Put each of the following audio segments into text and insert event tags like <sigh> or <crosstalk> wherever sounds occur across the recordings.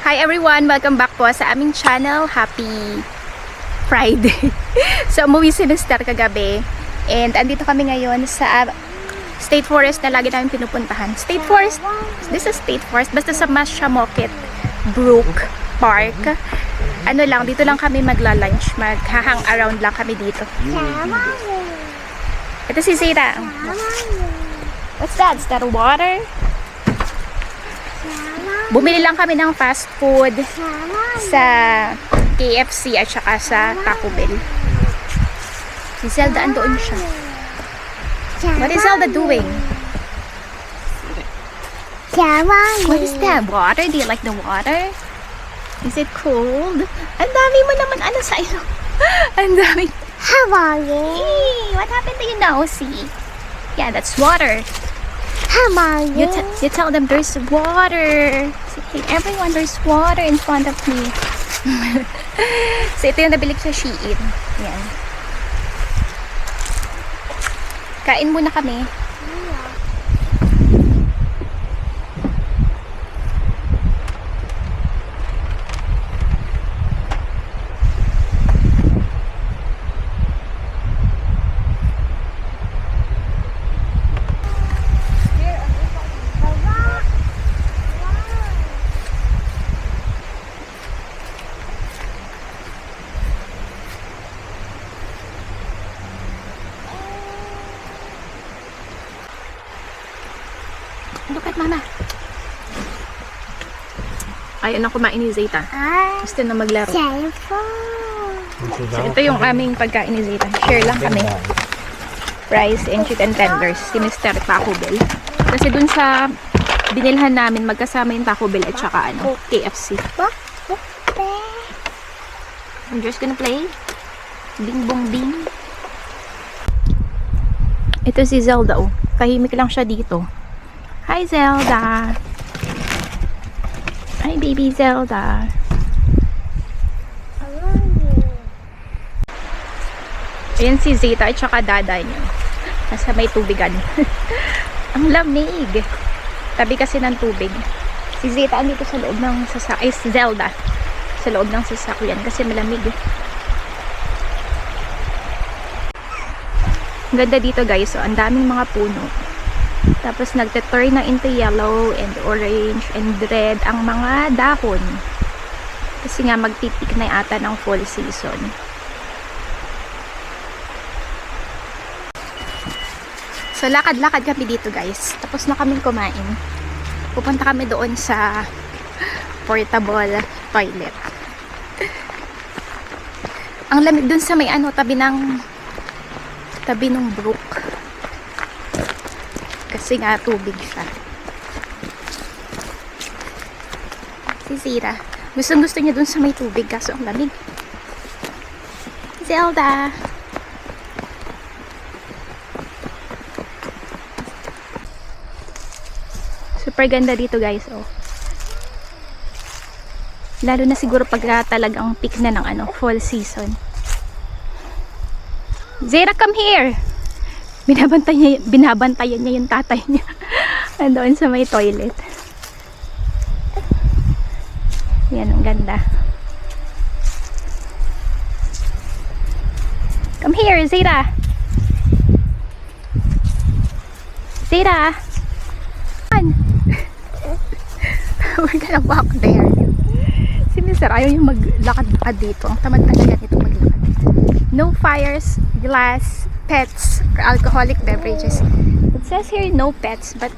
Hi everyone! Welcome back po sa aming channel. Happy Friday. <laughs> so, umuwi si Mr. kagabi. And andito kami ngayon sa State Forest na lagi namin pinupuntahan. State Forest? This is State Forest. Basta sa Mashamoket Brook Park. Ano lang, dito lang kami magla-lunch. Maghahang around lang kami dito. Ito si Zeta. What's that? Is that water? Bumili lang kami ng fast food sa KFC at saka sa Taco Bell. Si Zelda andoon siya. What is Zelda doing? What is that? Water? Do you like the water? Is it cold? Ang dami mo naman ano sa ilo. <laughs> Ang dami. Eee, what happened to your nose? Yeah, that's water. How are You, t- you tell them there's water. Hey, everyone, there's water in front of me. <laughs> so, ito yung nabili ko sa Shein. Yan. Kain muna kami. Look at mama. Ayun na kumain ni Zeta. Ah, Gusto na maglaro. cellphone. So, ito yung aming pagkain ni Zeta. Share lang kami. Rice and chicken tenders. Si Mr. Taco Bell. Kasi dun sa binilhan namin, magkasama yung Taco Bell at saka ano, KFC. What? I'm just gonna play. Bing bong bing. Ito si Zelda oh. Tahimik lang siya dito. Hi Zelda. Hi baby Zelda. Ayan si Zeta at saka dada niya. Nasa may tubigan. <laughs> Ang lamig. Tabi kasi ng tubig. Si Zeta andito sa loob ng sasakyan. Ay, si Zelda. Sa loob ng sasakyan kasi malamig. ganda dito guys. So, ang daming mga puno. Tapos nagte-turn na into yellow and orange and red ang mga dahon. Kasi nga magpipik na ata ng fall season. So, lakad-lakad kami dito, guys. Tapos na kami kumain. Pupunta kami doon sa <laughs> portable toilet. Ang lamig doon sa may ano, tabi ng tabi ng brook. Kasi nga tubig siya. Si Zira. Gustong gusto niya doon sa may tubig kaso ang lamig. Zelda. Super ganda dito guys, oh. Lalo na siguro pag ah, talagang peak na ng ano, fall season. Zera, come here! Binabantay niya, binabantayan niya yung tatay niya. <laughs> Andoon sa may toilet. Yan, ang ganda. Come here! Come on! <laughs> We're gonna walk there. Si Mr. ayaw yung maglakad-lakad dito. Ang tamad talaga nito maglakad. No fires, glass, pets, or alcoholic beverages. It says here no pets, but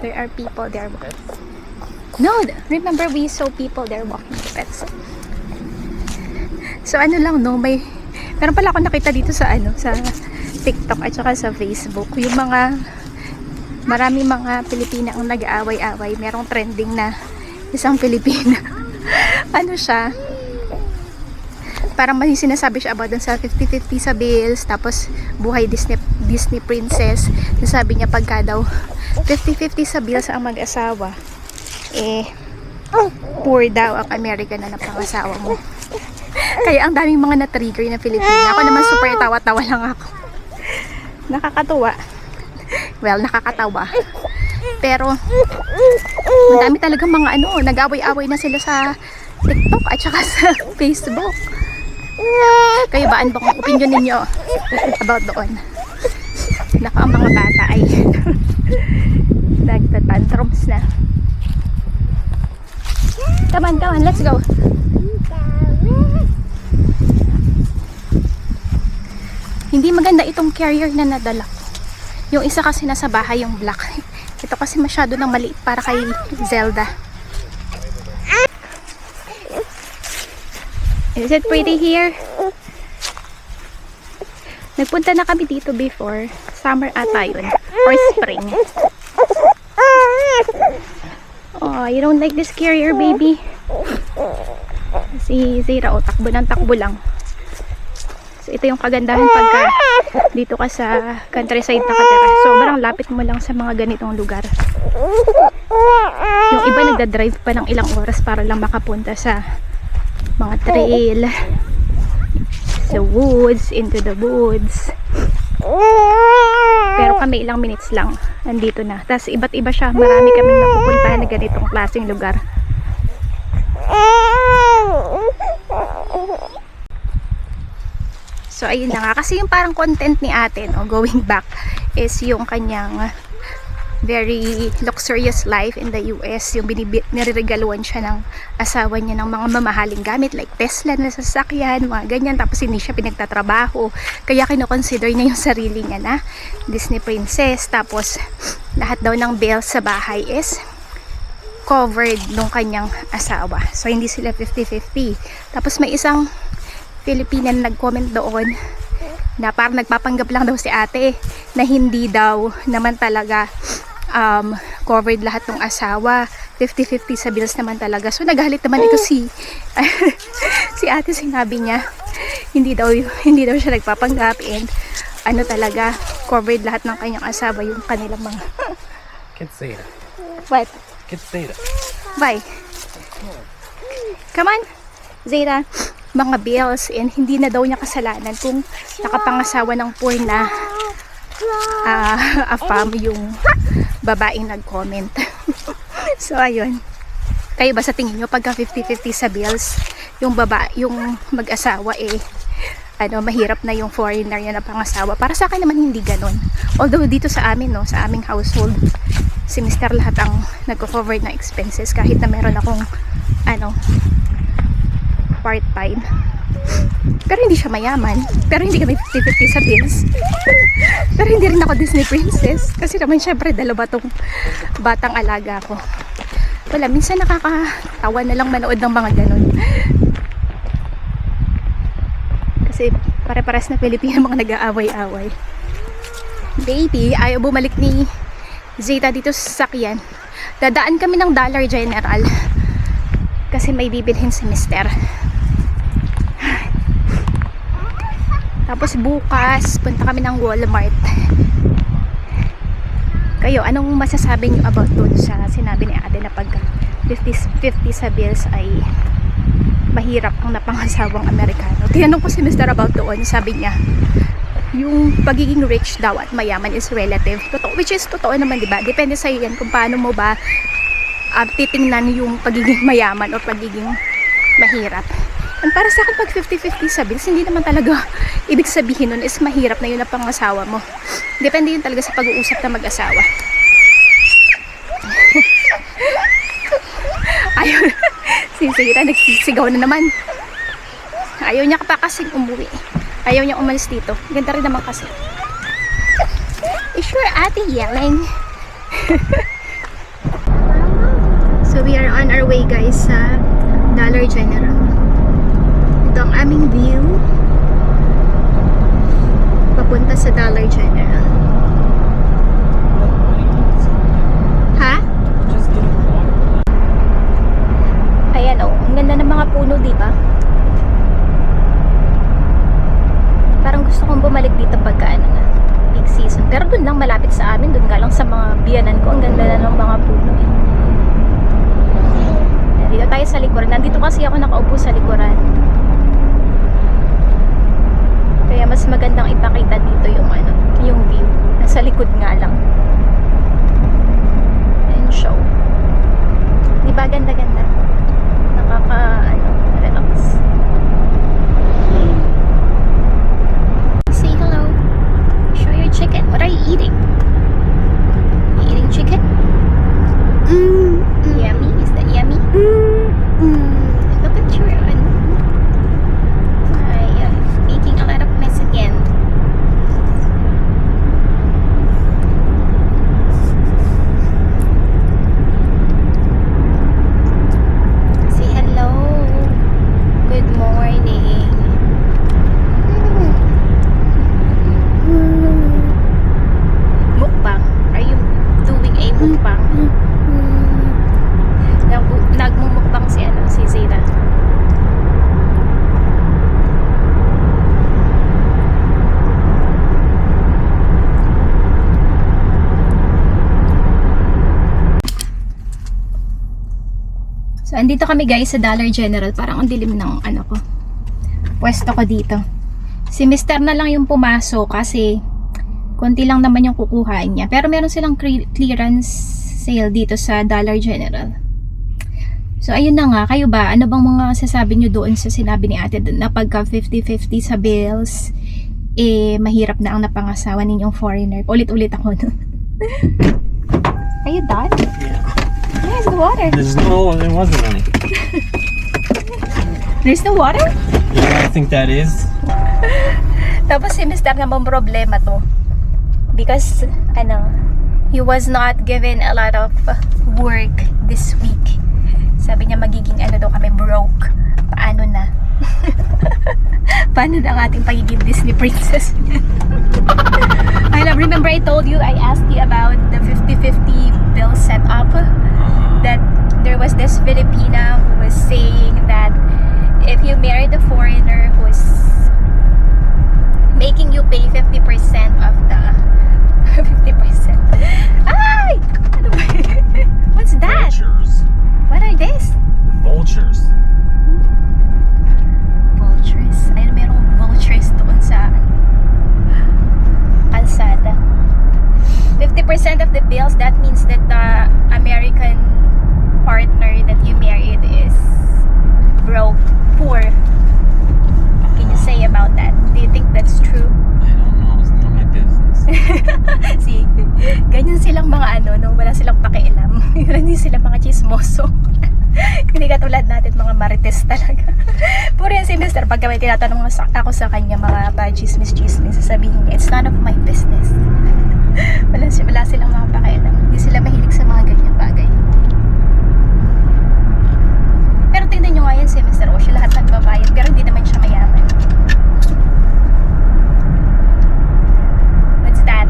there are people there. No, remember we saw people there walking with pets. So ano lang no, may meron pala ako nakita dito sa ano, sa TikTok at saka sa Facebook, yung mga marami mga Pilipina ang nag-aaway-away. Merong trending na isang Pilipina. <laughs> ano siya? Parang may sinasabi siya about dun sa 50-50 sa bills, tapos buhay Disney, Disney princess. Nasabi niya pagka daw 50-50 sa bills ang mag-asawa, eh, poor daw ang American na napangasawa mo. Kaya ang daming mga na-trigger na Pilipina. Ako naman super tawa-tawa lang ako. Nakakatuwa. Well, nakakatawa. Pero, ang dami talaga mga ano, nag-away-away na sila sa TikTok at saka sa Facebook. Kayo ba, ano ba kung opinion ninyo about doon? Naka ang mga bata ay nagtatantrums na. Come on, come on, let's go. Hindi maganda itong carrier na nadala ko. Yung isa kasi nasa bahay yung black. Ito kasi masyado nang maliit para kay Zelda. Is it pretty here? Nagpunta na kami dito before. Summer ata yun. Or spring. Oh, you don't like this carrier, baby? Si Zira, oh, takbo ng takbo lang. So, ito yung kagandahan pagka dito ka sa countryside nakatira. Sobrang lapit mo lang sa mga ganitong lugar. Yung iba nagda-drive pa ng ilang oras para lang makapunta sa mga trail, sa woods, into the woods. Pero kami ilang minutes lang, nandito na. Tapos iba't iba siya. Marami kaming napupuntahan na ganitong klaseng lugar. So, ayun na nga. Kasi yung parang content ni ate, no, going back, is yung kanyang very luxurious life in the US. Yung binibit, niregaluan siya ng asawa niya ng mga mamahaling gamit like Tesla na sasakyan, mga ganyan. Tapos hindi siya pinagtatrabaho. Kaya kinoconsider niya yung sarili niya na Disney princess. Tapos lahat daw ng bills sa bahay is covered nung kanyang asawa. So hindi sila 50-50. Tapos may isang Filipina na nag-comment doon na parang nagpapanggap lang daw si ate na hindi daw naman talaga um, covered lahat ng asawa 50-50 sa bills naman talaga so nagalit naman ito si <laughs> si ate sinabi niya hindi daw hindi daw siya nagpapanggap and ano talaga covered lahat ng kanyang asawa yung kanilang mga Kids say that. what Kids say that. Bye. Come on. Zeta, mga bills and hindi na daw niya kasalanan kung nakapangasawa ng poor na ah, <laughs> afam yung babaeng nag-comment. <laughs> so, ayun. Kayo ba sa tingin nyo pagka 50-50 sa bills, yung baba, yung mag-asawa eh, ano, mahirap na yung foreigner yan na pangasawa. Para sa akin naman hindi ganun. Although dito sa amin, no, sa aming household, si Mr. lahat ang nagko-cover ng expenses kahit na meron akong ano part-time. Pero hindi siya mayaman. Pero hindi kami 50-50 sa bills. Pero hindi rin ako Disney princess. Kasi naman syempre dalawa tong batang alaga ko. Wala, minsan nakakatawa na lang manood ng mga ganun. Kasi pare-pares na Pilipino mga nag-aaway-away. Baby, ayaw bumalik ni Zeta dito sa sakyan. Dadaan kami ng Dollar General. Kasi may bibilhin si Mister. Tapos bukas, punta kami ng Walmart. Kayo, anong masasabi niyo about dun sa sinabi ni ate na pag 50, 50 sa bills ay mahirap ang napangasawang Amerikano. Tinanong ko si Mr. about doon, sabi niya, yung pagiging rich daw at mayaman is relative. Totoo, which is totoo naman, di ba? Depende sa yan kung paano mo ba uh, titingnan yung pagiging mayaman o pagiging mahirap. And para sa akin, pag 50-50 sa bills, hindi naman talaga ibig sabihin nun is mahirap na yun na pangasawa mo. Depende yun talaga sa pag-uusap na mag-asawa. Ayun. si Zira nagsisigaw na naman. Ayaw niya pa kasing umuwi. Ayaw niya umalis dito. Ganda rin naman kasi. Is your ate yelling? <laughs> so we are on our way guys sa Dollar General. Ito ang aming view. Papunta sa Dollar General. Ha? Ayan oh, ang ganda ng mga puno, di ba? Parang gusto kong bumalik dito pagka ano na, peak season. Pero dun lang malapit sa amin, dun nga lang sa mga biyanan ko, ang ganda na ng mga puno eh. Dito tayo sa likuran. Nandito kasi ako nakaupo sa likuran. Kaya mas magandang ipakita dito yung ano, yung view. Nasa likod nga lang. Di ba ganda-ganda? Nakaka, ano, relax. Say hello. Show your chicken. What are you eating? You eating chicken? Mm, Yummy? Is that yummy? mm, mm. Look at your, ano, ay, uh, making a lot of mess again. Say hello. Good morning. Mukbang. Are you doing a mukbang? Nag nagmumukbang si ano, si Zeta. So, andito kami guys sa Dollar General. Parang ang dilim ng ano ko. Pwesto ko dito. Si Mr. na lang yung pumasok kasi konti lang naman yung kukuhain niya. Pero meron silang clearance sale dito sa Dollar General. So, ayun na nga. Kayo ba? Ano bang mga sasabi nyo doon sa sinabi ni ate na pagka 50-50 sa bills, eh, mahirap na ang napangasawa ninyong foreigner. Ulit-ulit ako. <laughs> Are you done? Yeah. Where's the water? There's no, there wasn't any. <laughs> There's no water? Yeah, I think that is. <laughs> Tapos si Mr. naman problema to. Because, ano, he was not given a lot of work this week. Sabi niya magiging ano daw kami broke. Paano na? <laughs> Paano na ang ating pagiging Disney princess? I love, remember I told you, I asked you about the 50-50 bill setup? That there was this Filipina who was saying that if you marry the foreigner who's making you pay 50% of the <laughs> 50%. Ay! Ano ba? What's that? Vultures. What are this? Vultures. Vultures. Ay, merong vultures doon sa kalsada. 50% of the bills, that means that the American partner that you married is broke, poor. Can you say about that? Do you think that's true? I don't know. It's none of my business. See, ganyan silang mga ano, no? wala silang pakialam. Hindi sila mga chismoso. Hindi katulad natin mga marites talaga. <laughs> Puro yan si Mr. Pagka may tinatanong ako sa kanya mga ba chismis sasabihin niya, it's none of my business. <laughs> wala, si- wala silang mga pakialam. Hindi sila mahilig sa mga ganyang bagay. Pero tingnan nyo nga yan si Mr. O, siya lahat nagbabayad, pero hindi naman siya mayaman. What's that?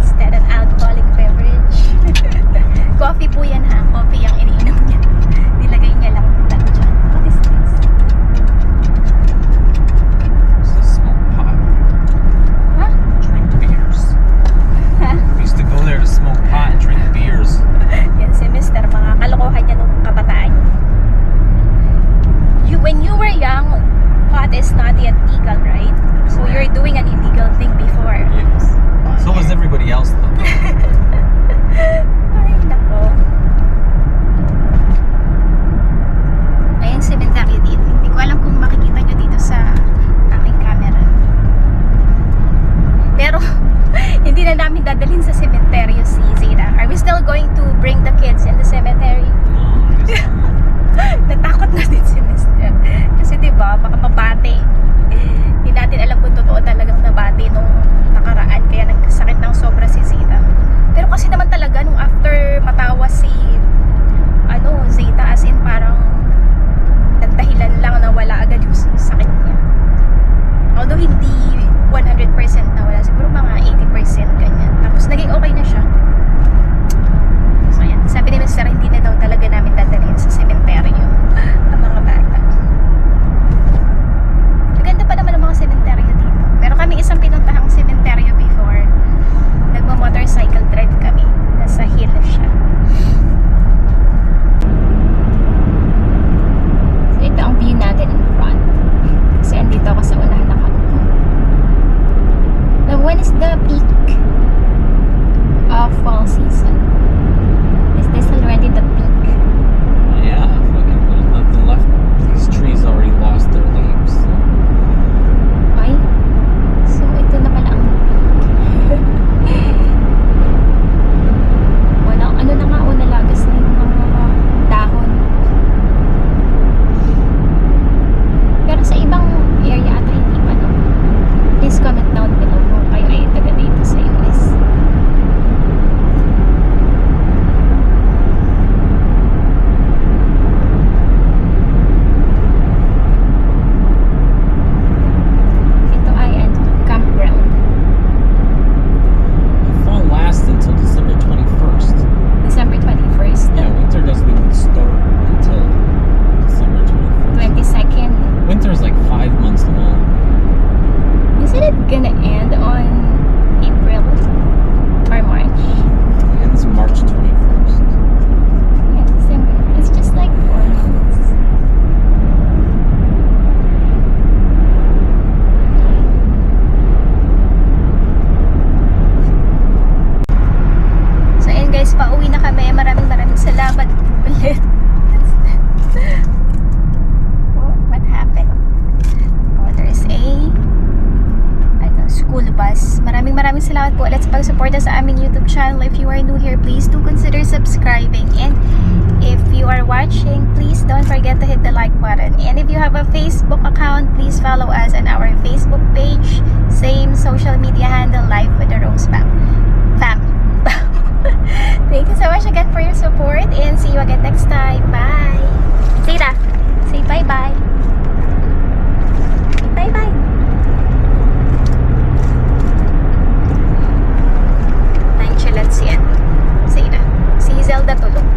Is that an alcoholic beverage? <laughs> Coffee po yan with the Aslında watching. Please don't forget to hit the like button. And if you have a Facebook account, please follow us on our Facebook page. Same social media handle, Life with the Rose Fam. Fam. <laughs> Thank you so much again for your support and see you again next time. Bye. See ya. Say bye-bye. Bye-bye. Nancy Let's see it. Say See you Zelda tulog.